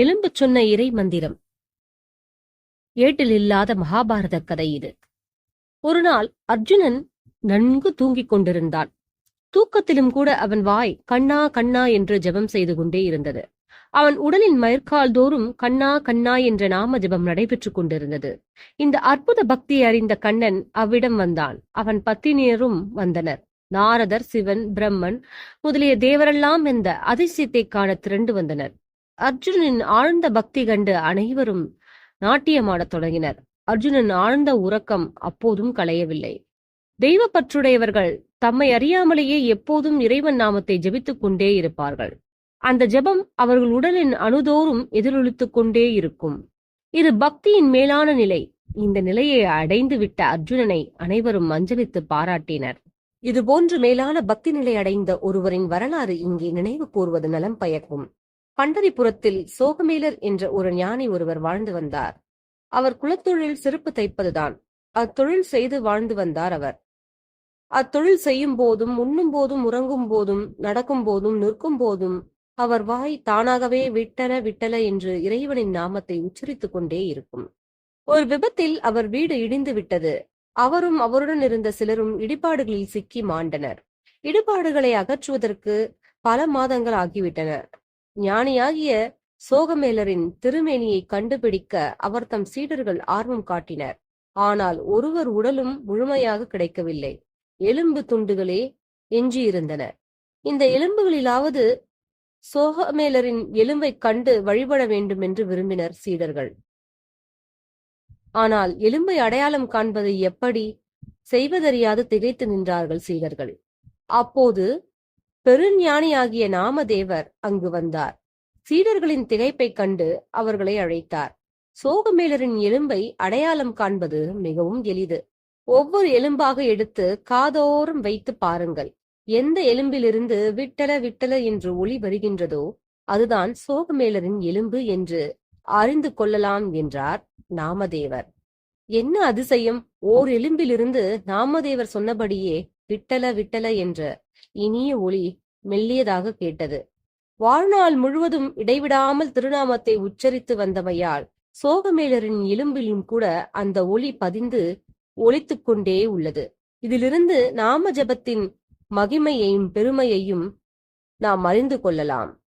எலும்பு சொன்ன இறை மந்திரம் ஏட்டில் இல்லாத மகாபாரத கதை இது. ஒரு நாள் அர்ஜுனன் நன்கு தூங்கிக் கொண்டிருந்தான். தூக்கத்திலும் கூட அவன் வாய் கண்ணா கண்ணா என்று ஜெபம் செய்து கொண்டே இருந்தது. அவன் உடலின் மயற்கால் தோறும் கண்ணா கண்ணா என்ற நாம ஜெபம் நடைபெற்றுக் கொண்டிருந்தது. இந்த அற்புத பக்தியை அறிந்த கண்ணன் அவ்விடம் வந்தான். அவன் பத்தினியரும் வந்தனர். நாரதர் சிவன் பிரம்மன் முதலிய தேவரெல்லாம் இந்த அதிசயத்தை காண திரண்டு வந்தனர். அர்ஜுனனின் ஆழ்ந்த பக்தி கண்டு அனைவரும் நாட்டியமாடத் தொடங்கினர். அர்ஜுனன் ஆழ்ந்த உறக்கம் அப்போதும் களையவில்லை. தெய்வப்பற்றுடையவர்கள் தம்மை அறியாமலேயே எப்போதும் இறைவன் நாமத்தை ஜெபித்துக் கொண்டே இருப்பார்கள். அந்த ஜெபம் அவர்கள் உடலின் அணுதோறும் எதிரொலித்துக் கொண்டே இருக்கும். இது பக்தியின் மேலான நிலை. இந்த நிலையை அடைந்து விட்ட அர்ஜுனனை அனைவரும் மஞ்சளித்து பாராட்டினர். இது போன்று மேலான பக்தி நிலை அடைந்த ஒருவரின் வரலாறு இங்கே நினைவு கூறுவது நலம் பயக்கும். பண்டரிபுரத்தில் சோகமேலர் என்ற ஒரு ஞானி ஒருவர் வாழ்ந்து வந்தார். அவர் குலத்தொழில் செருப்பு தைப்பதுதான். அத்தொழில் செய்து வாழ்ந்து வந்தார் அவர். அத்தொழில் செய்யும் போதும் உண்ணும் போதும் உறங்கும் போதும் நடக்கும் போதும் நிற்கும் போதும் அவர் வாய் தானாகவே விட்டல விட்டல என்று இறைவனின் நாமத்தை உச்சரித்துக் கொண்டே இருக்கும். ஒரு விபத்தில் அவர் வீடு இடிந்து விட்டது. அவரும் அவருடன் இருந்த சிலரும் இடிபாடுகளில் சிக்கி மாண்டனர். இடிபாடுகளை அகற்றுவதற்கு பல மாதங்கள் ஆகிவிட்டன. ஞானியாகிய சோகமேலரின் திருமேனியை கண்டுபிடிக்க அவர் தம் சீடர்கள் ஆர்வம் காட்டினர். ஆனால் ஒருவர் உடலும் முழுமையாக கிடைக்கவில்லை. எலும்பு துண்டுகளே எஞ்சியிருந்தன. இந்த எலும்புகளிலாவது சோகமேலரின் எலும்பை கண்டு வழிபட வேண்டும் என்று விரும்பினர் சீடர்கள். ஆனால் எலும்பை அடையாளம் காண்பதை எப்படி செய்வதறியாது திகைத்து நின்றார்கள் சீடர்கள். அப்போது பெருஞானியாகிய நாமதேவர் அங்கு வந்தார். சீடர்களின் திகைப்பை கண்டு அவர்களை அழைத்தார். சோகமேலரின் எலும்பை அடையாளம் காண்பது மிகவும் எளிது. ஒவ்வொரு எலும்பாக எடுத்து காதோரம் வைத்து பாருங்கள். எந்த எலும்பிலிருந்து விட்டல விட்டல என்று ஒளி வருகின்றதோ அதுதான் சோகமேலரின் எலும்பு என்று அறிந்து கொள்ளலாம் என்றார் நாமதேவர். என்ன அதிசயம்! ஓர் எலும்பிலிருந்து நாமதேவர் சொன்னபடியே விட்டல விட்டல என்ற இனிய ஒளி மெல்லியதாக கேட்டது. வாழ்நாள் முழுவதும் இடைவிடாமல் திருநாமத்தை உச்சரித்து வந்தமையால் சோகமேலரின் எலும்பிலும் கூட அந்த ஒளி பதிந்து ஒழித்து கொண்டே உள்ளது. இதிலிருந்து நாம ஜபத்தின் மகிமையையும் பெருமையையும் நாம் அறிந்து கொள்ளலாம்.